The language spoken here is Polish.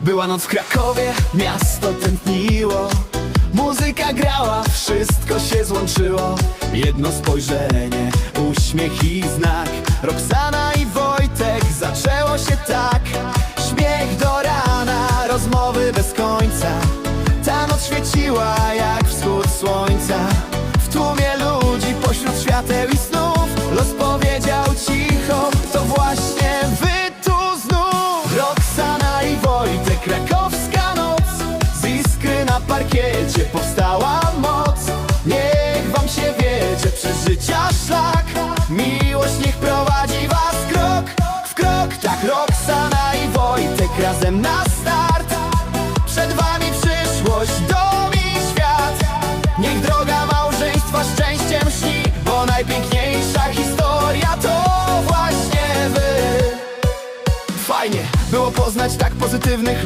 Była noc w Krakowie, miasto tętniło. Muzyka grała, wszystko się złączyło. Jedno spojrzenie, uśmiech i znak. Roxana i Wojtek, zaczęło się tak. Śmiech do rana, rozmowy bez końca. Ta noc świeciła jak wschód słońca. W tłumie ludzi, pośród świateł i snów Los parkiecie powstała moc. Niech wam się wiedzie przez życia szlak. Miłość niech prowadzi was krok w krok. Tak Roxana i Wojtek razem na start. Przed wami przyszłość, dom i świat. Niech droga małżeństwa szczęściem śni Bo najpiękniejsza historia to właśnie wy. Fajnie było poznać tak pozytywnych